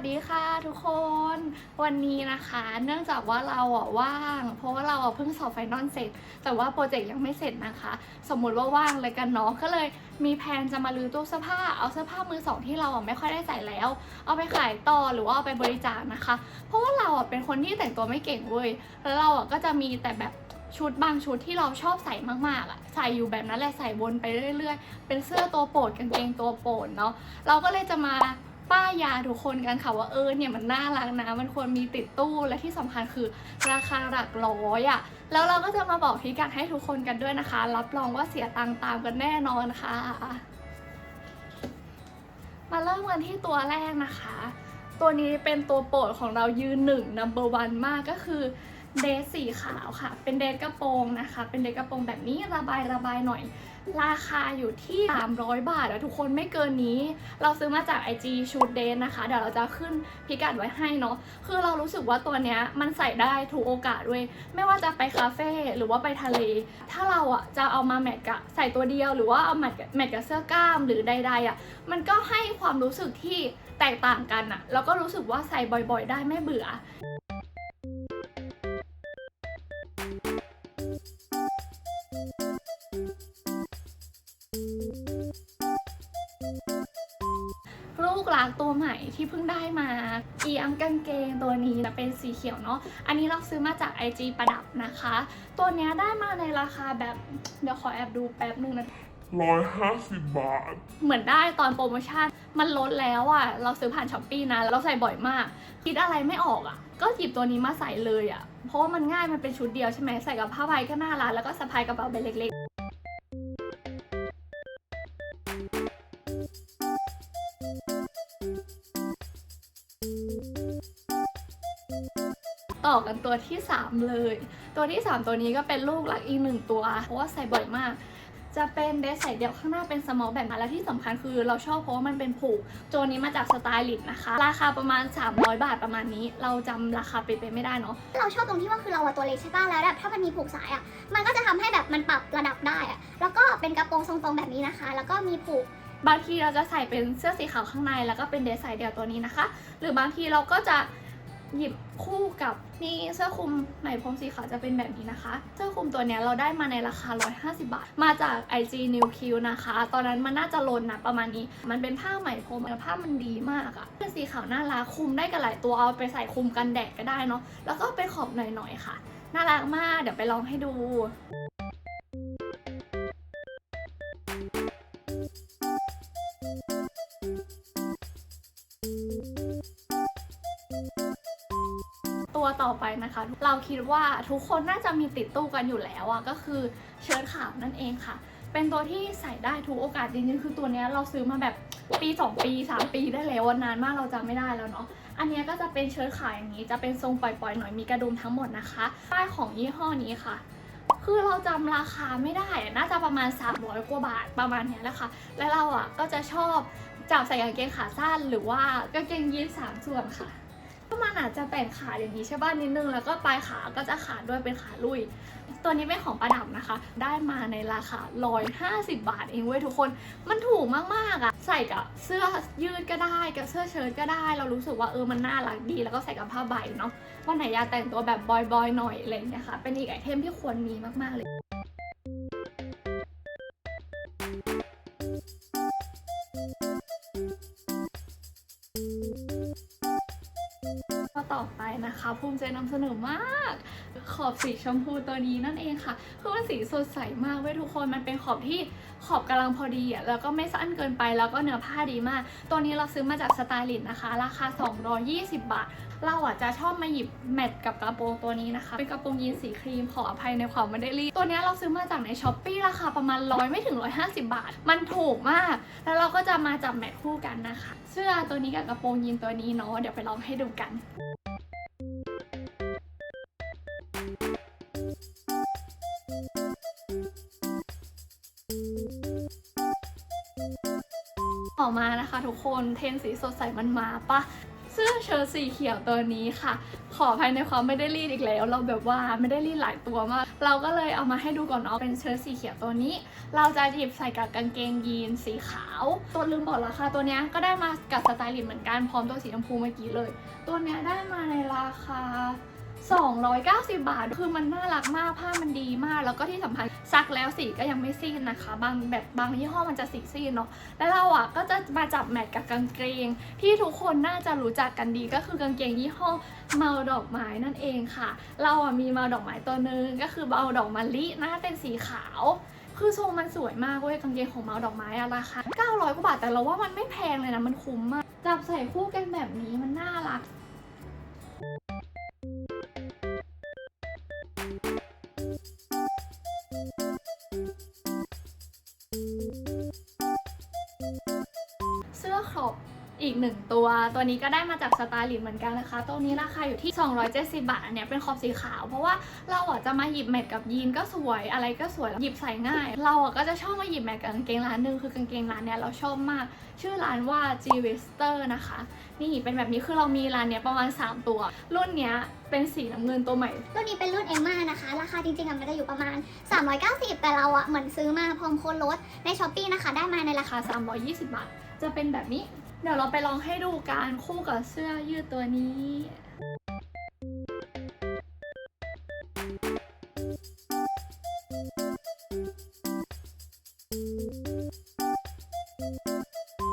สดีค่ะทุกคนวันนี้นะคะ เนื่องจากว่าเราอะว่าง เพราะว่าเราอะเพิ่งสอบไฟนอลเสร็จ แต่ว่าโปรเจกต์ยังไม่เสร็จนะคะ สมมุติว่าว่างเลยกันเนาะก็เลยมีแผนจะมาลื้อตู้เสื้อผ้าเอาเสื้อผ้ามือสองที่เราอะไม่ค่อยได้ใส่แล้ว เอาไปขายต่อหรือว่าเอาไปบริจาคนะคะ เพราะว่าเราอะเป็นคนที่แต่งตัวไม่เก่งเว้ยแล้วเราอะก็จะมีแต่แบบชุดบางชุดที่เราชอบใส่มากๆอะใส่อยู่แบบนั้นแหละใส่วนไปเรื่อย ๆ เป็นเสื้อตัวโปรดกางเกงตัวโปรดเนาะเราก็เลยจะมา ป้ายยาทุกคนกันค่ะว่าเออเนี่ยมันน่ารักนะ มันควรมีติดตู้และที่สำคัญคือราคาหลักร้อยอะ่ะแล้วเราก็จะมาบอกพิกัดให้ทุกคนกันด้วยนะคะ รับรองว่าเสียตังค์ตามกันแน่นอนค่ะ มาเริ่มกันที่ตัวแรกนะคะ ตัวนี้เป็นตัวโปรดของเรายืนหนึ่ง number one มากก็คือ เดทสีขาวค่ะ เป็นเดทกระโปรงนะคะ เป็นเดทกระโปรงแบบนี้ระบายระบายหน่อย ราคาอยู่ที่ 300 บาทอะทุกคนไม่เกินนี้ เราซื้อมาจาก IG ชูดเดนนะคะ เดี๋ยวเราจะขึ้นพิกัดไว้ให้เนาะ คือเรารู้สึกว่าตัวเนี้ยมันใส่ได้ทุกโอกาสเว้ยไม่ว่าจะไปคาเฟ่หรือว่าไปทะเล ถ้าเราอะจะเอามาแมทกับใส่ตัวเดียว หรือว่าเอาแมทแมทกับเสื้อกล้ามหรือใดๆอะมันก็ให้ความรู้สึกที่แตกต่างกันอะแล้วก็รู้สึกว่าใส่บ่อย ๆ ได้ไม่เบื่อ ลูกรักตัวใหม่ที่เพิ่งได้มาเอียงกางเกงตัวนี้จะเป็นสีเขียวเนาะอันนี้เราซื้อมาจาก IG ประดับนะคะ ตัวเนี้ยได้มาในราคาแบบ เดี๋ยวขอแอบดูแป๊บนึงนะร้อยห้าสิบบาท เหมือนได้ตอนโปรโมชั่นมันลดแล้วอะ่ะ เราซื้อผ่านช้อปปี้นะเราใส่บ่อยมาก คิดอะไรไม่ออกอะ่ะ ก็หยิบตัวนี้มาใส่เลยอะ่ะ เพราะว่ามันง่ายมันเป็นชุดเดียวใช่ไหมใส่กับผ้าใบก็น่ารักแล้วก็สะพายกระเป๋าใบเล็กๆ ต่อกันตัวที่ 3 เลย ตัวที่ 3 ตัวนี้ก็เป็นลูกหลักอีกหนึ่งตัว เพราะว่าใส่บ่อยมาก จะเป็นเดรสใส่เดี่ยวข้างหน้าเป็นสมอลแบบมาและที่สำคัญคือเราชอบเพราะว่ามันเป็นผูกตัวนี้มาจากสไตลิสต์นะคะ ราคาประมาณ 300 บาทประมาณนี้ เราจำราคาไปไปไม่ได้เนาะเราชอบตรงที่ว่าคือเราอะตัวเล็กใช่ป่ะแล้วแบบถ้ามันมีผูกสายอะมันก็จะทำให้แบบมันปรับระดับได้อะแล้วก็เป็นกระโปรงทรงๆแบบนี้นะคะ แล้วก็มีผูกบางทีเราจะใส่เป็นเสื้อสีขาวข้างใน แล้วก็เป็นเดรสใส่เดี่ยวตัวนี้นะคะ หรือบางทีเราก็จะ หยิบคู่กับนี่เสื้อคลุมไหมพรมสีขาวจะเป็นแบบนี้นะคะ เสื้อคลุมตัวนี้เราได้มาในราคา 150 บาท มาจาก IG New Q นะคะ ตอนนั้นมันน่าจะลนนะประมาณนี้ มันเป็นผ้าไหมพรมแล้วผ้ามันดีมากอะเป็นสีขาวน่ารักคลุมได้กับหลายตัวเอาไปใส่คลุมกันแดดก็ได้เนาะแล้วก็เป็นขอบหน่อยๆค่ะ น่ารักมากเดี๋ยวไปลองให้ดู นะคะ เราคิดว่าทุกคนน่าจะมีติดตู้กันอยู่แล้วอะก็คือเชิ้ตขาวนั่นเองค่ะ เป็นตัวที่ใส่ได้ทุกโอกาสจริงๆคือตัวนี้เราซื้อมาแบบปี 2 ปี 3 ปีได้แล้วนานมากเราจำไม่ได้แล้วเนาะอันเนี้ยก็จะเป็นเชิ้ตขาวอย่างนี้จะเป็นทรงปล่อยๆหน่อยมีกระดุมทั้งหมดนะคะป้ายของยี่ห้อนี้ค่ะคือเราจำราคาไม่ได้ น่าจะประมาณ 300 กว่าบาทประมาณเนี้ยแหละค่ะ และเราอะก็จะชอบจับใส่กางเกงขาสั้นหรือว่ากางเกงยีนส์สามส่วนค่ะ มันอาจจะแต่งขาอย่างนี้ใช่ป่ะนิดนึง แล้วก็ปลายขาก็จะขาดด้วยเป็นขาลุย ตัวนี้เป็นของประดับนะคะ ได้มาในราคา 150 บาทเองเว้ยทุกคน มันถูกมากๆอะใส่กับเสื้อยืดก็ได้ กับเสื้อเชิ้ตก็ได้ เรารู้สึกว่าเออมันน่ารักดี แล้วก็ใส่กับผ้าใบเนาะ วันไหนอยากแต่งตัวแบบบอยๆหน่อยอะไรอย่างเงี้ยค่ะ เป็นอีกไอเทมที่ควรมีมากๆเลย ภูมิใจนำเสนอมาก ขอบสีชมพูตัวนี้นั่นเองค่ะคือมันสีสดใสมากเว้ยทุกคนมันเป็นขอบที่ขอบกำลังพอดีอะแล้วก็ไม่สั้นเกินไปแล้วก็เนื้อผ้าดีมาก ตัวนี้เราซื้อมาจากสไตลิสต์นะคะ ราคา 220 บาท เราอะจะชอบมาหยิบแมทกับกระโปรงตัวนี้นะคะ เป็นกระโปรงยีนสีครีมขออภัยในความไม่ได้รีตัวนี้เราซื้อมาจากในช้อปปี้ราคาประมาณร้อยไม่ถึง 150 บาท มันถูกมาก แล้วเราก็จะมาจับแมทคู่กันนะคะ เสื้อตัวนี้กับกระโปรงยีนตัวนี้เนาะเดี๋ยวไปลองให้ดูกัน ต่อมานะคะทุกคนเทนสีสดใสมันมาปะเสื้อเชิ้ตสีเขียวตัวนี้ค่ะ ขอภัยในความไม่ได้รีดอีกแล้ว เราแบบว่าไม่ได้รีดหลายตัวมาก เราก็เลยเอามาให้ดูก่อนเนาะเป็นเชิ้ตสีเขียวตัวนี้ เราจะหยิบใส่กับกางเกงยีนสีขาว ตัวลืมบอกราคาตัวเนี้ยก็ได้มากับสไตลิสต์เหมือนกันพร้อมตัวสีชมพูเมื่อกี้เลย ตัวเนี้ยได้มาในราคา 290 บาท คือมันน่ารักมาก ผ้ามันดีมาก แล้วก็ที่สำคัญซักแล้วสีก็ยังไม่ซีดนะคะ บางแบบบางยี่ห้อมันจะสีซีดเนาะ แล้วเราอะก็จะมาจับแมทกับกางเกง ที่ทุกคนน่าจะรู้จักกันดีก็คือกางเกงยี่ห้อเมาดอกไม้นั่นเองค่ะ เราอะมีเมาดอกไม้ตัวหนึงก็คือเมาดอกมะลิน้าเป็นสีขาวคือทรงมันสวยมากเว้ยกางเกงของเมาดอกไม้อะราคา900กว่าบาทแต่เราว่ามันไม่แพงเลยนะมันคุ้มมากจับใส่คู่กันแบบนี้มันน่ารัก ครอปอีกหนึ่งตัว ตัวนี้ก็ได้มาจากสไตลิสต์เหมือนกันนะคะ ตัวนี้ราคาอยู่ที่ 270 บาท อันเนี้ยเป็นขอบสีขาว เพราะว่าเราอะจะมาหยิบแมทกับยีนก็สวย อะไรก็สวย หยิบใส่ง่าย เราอะก็จะชอบมาหยิบแมทกับกางเกงร้านหนึ่งคือกางเกงร้านเนี้ยเราชอบมาก ชื่อร้านว่า G Wester นะคะ นี่เป็นแบบนี้คือเรามีร้านเนี้ยประมาณ 3 ตัว รุ่นเนี้ยเป็นสีน้ำเงินตัวใหม่ รุ่นนี้เป็นรุ่นเอม่านะคะ ราคาจริงๆอะมันจะอยู่ประมาณ 390 แต่เราอะเหมือนซื้อมาพร้อมโค้ดลดในช้อปปีนะคะ ได้มาในราคาราคา320 บาท จะเป็นแบบนี้ เดี๋ยวเราไปลองให้ดูการคู่กับเสื้อยืดตัวนี้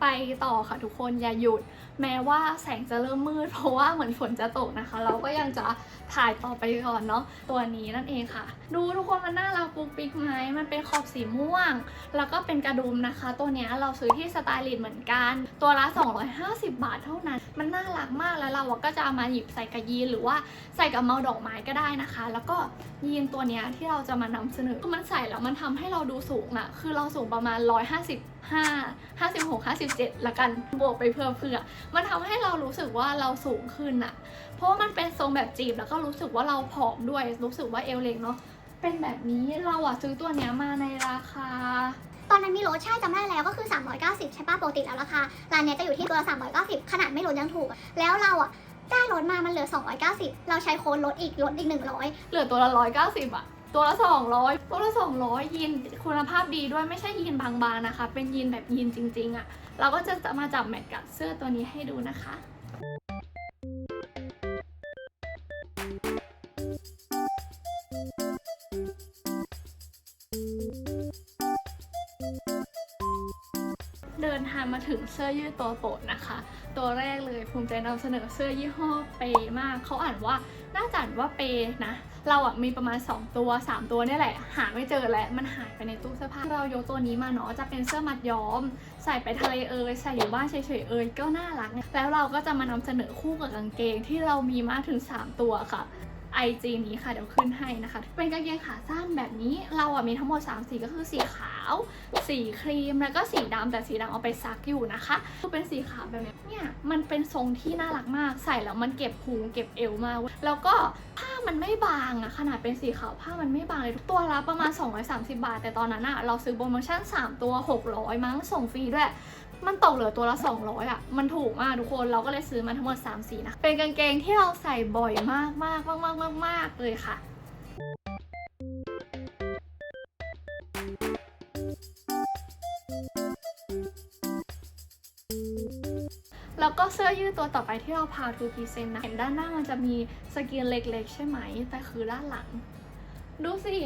ไปต่อค่ะทุกคนอย่าหยุด แม้ว่าแสงจะเริ่มมืด เพราะว่าเหมือนฝนจะตกนะคะ เราก็ยังจะ ถ่ายต่อไปก่อนเนาะตัวนี้นั่นเองค่ะ ดูทุกคนมันน่ารักปุ๊กปิ๊กไหมมันเป็นขอบสีม่วง แล้วก็เป็นกระดุมนะคะ ตัวนี้เราซื้อที่สไตลิสเหมือนกัน ตัวละ 250 บาทเท่านั้น มันน่ารักมากแล้วเราก็จะเอามาหยิบใส่กับยีนหรือว่าใส่กับเมาดอกไม้ก็ได้นะคะ แล้วก็ยีนตัวนี้ที่เราจะมานำเสนอคือมันใส่แล้วมันทำให้เราดูสูงอะคือเราสูงประมาณ155 56 57 ละกันบวกไปเพื่อเพื่อมันทำให้เรารู้สึกว่าเราสูงขึ้นอะเพราะว่ามันเป็นทรงแบบจีบแล้วก็รู้สึกว่าเราผอมด้วย รู้สึกว่าเอวเล็กเนาะเป็นแบบนี้เราอะซื้อตัวเนี้ยมาในราคา ตอนนั้นมีลดใช่จำได้แล้วก็คือ 390 ใช่ป่ะปกติแล้วราคาร้านเนี้ยจะอยู่ที่ตัวละ390 ขนาดไม่ลดยังถูก แล้วเราอะได้ลดมามันเหลือ 290 เราใช้โค้ดลดอีกลดอีก 100 เหลือตัวละร้อยเก้าสิบอะ ตัวละสองร้อยตัวละสองร้อยยีนคุณภาพดีด้วยไม่ใช่ยีนบางๆนะคะ เป็นยีนแบบยีนจริงๆอะ เราก็จะมาจับแมทกับเสื้อตัวนี้ให้ดูนะคะเดินทางมาถึงเสื้อยืดตัวโปรดนะคะ ตัวแรกเลยภูมิใจนำเสนอเสื้อยี่ห้อเปมาก เขาอ่านว่าน่าจะอ่านว่าเปนะ เราอะมีประมาณ 2 ตัว 3 ตัวนี่แหละ หาไม่เจอแล้วมันหายไปในตู้เสื้อผ้าเรายกตัวนี้มาเนาะจะเป็นเสื้อมัดย้อม ใส่ไปทะเลเอยใส่อยู่บ้านเฉยๆเอยก็น่ารัก แล้วเราก็จะมานำเสนอคู่กับกางเกงที่เรามีมากถึง 3 ตัวค่ะ IG นี้ค่ะเดี๋ยวขึ้นให้นะคะ เป็นกางเกงขาสั้นแบบนี้เราอะมีทั้งหมด 3 สีก็คือสีขาว สีครีมแล้วก็สีดำแต่สีดำเอาไปซักอยู่นะคะคือเป็นสีขาวแบบนี้เนี่ยมันเป็นทรงที่น่ารักมากใส่แล้วมันเก็บพุงเก็บเอวมากแล้วก็ผ้า มันไม่บางอะขนาดเป็นสีขาวผ้ามันไม่บางเลยทุกตัวละประมาณ 230 บาท แต่ตอนนั้นอะเราซื้อโปรโมชั่น 3 ตัว 600 มั้งส่งฟรีด้วย มันตกเหลือตัวละ 200อะมันถูกมากทุกคนเราก็เลยซื้อมาทั้งหมด 3 สีนะเป็นกางเกงที่เราใส่บ่อยมากมากมากมากมากมากเลยค่ะ แล้วก็เสื้อยืดตัวต่อไปที่เราพาทูพีเซนนะเห็นด้านหน้ามันจะมีสกรีนเล็กๆ ใช่ไหม แต่คือด้านหลัง ดูสิ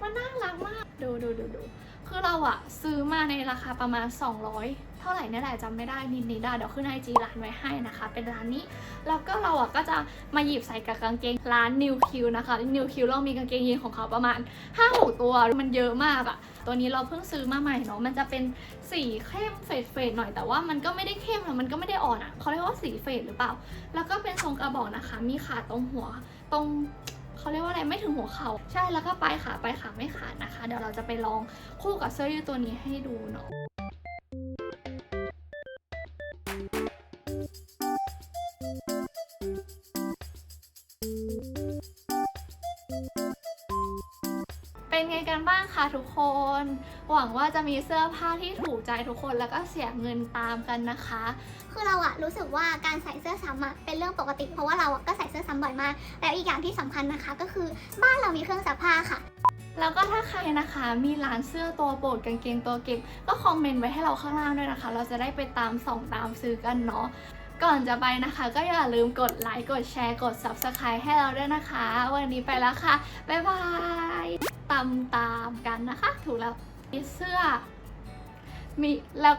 มันน่ารักมาก ดูดูดูดูคือเราอะซื้อมาในราคาประมาณ 200 ท่าไหร่นี่แหละจำไม่ได้นิดนิดๆอะเดี๋ยวขึ้นไอจีร้านไว้ให้นะคะ เป็นร้านนี้ แล้วก็เราอะก็จะมาหยิบใส่กับกางเกงร้าน New Q นะคะ New Q เรามีกางเกงยีนของเขาประมาณ 5-6 ตัวมันเยอะมากอะตัวนี้เราเพิ่งซื้อมาใหม่เนาะมันจะเป็นสีเข้มเฟดเฟดๆหน่อยแต่ว่ามันก็ไม่ได้เข้มแล้วมันก็ไม่ได้อ่อนอะเขาเรียกว่าสีเฟดหรือเปล่า แล้วก็เป็นทรงกระบอกนะคะ มีขาตรงหัวตรงเขาเรียกว่าอะไรไม่ถึงหัวเขา่าใช่แล้วก็ปลายขาปลายขาไม่ขาดนะคะ เดี๋ยวเราจะไปลองคู่กับเสื้อยืดตัวนี้ให้ดูเนาะ เป็นเป็นไงกันบ้างคะทุกคน หวังว่าจะมีเสื้อผ้าที่ถูกใจทุกคนแล้วก็เสียเงินตามกันนะคะ คือเราอะรู้สึกว่าการใส่เสื้อซ้ำอะเป็นเรื่องปกติ เพราะว่าเราอะก็ใส่เสื้อซ้ำบ่อยมาก แล้วอีกอย่างที่สำคัญนะคะ ก็คือบ้านเรามีเครื่องซักผ้าค่ะ แล้วก็ถ้าใครนะคะมีร้านเสื้อตัวโปรดกางเกงตัวเก็บก็คอมเมนต์ไว้ให้เราข้างล่างด้วยนะคะ เราจะได้ไปตามส่องตามซื้อกันเนาะ ก่อนจะไปนะคะ ก็อย่าลืมกดไลค์กดแชร์กด subscribe ให้เราด้วยนะคะ วันนี้ไปแล้วค่ะ บ๊ายบายตามตามๆกันนะคะ ถูกแล้วมีเสื้อมีแล้ว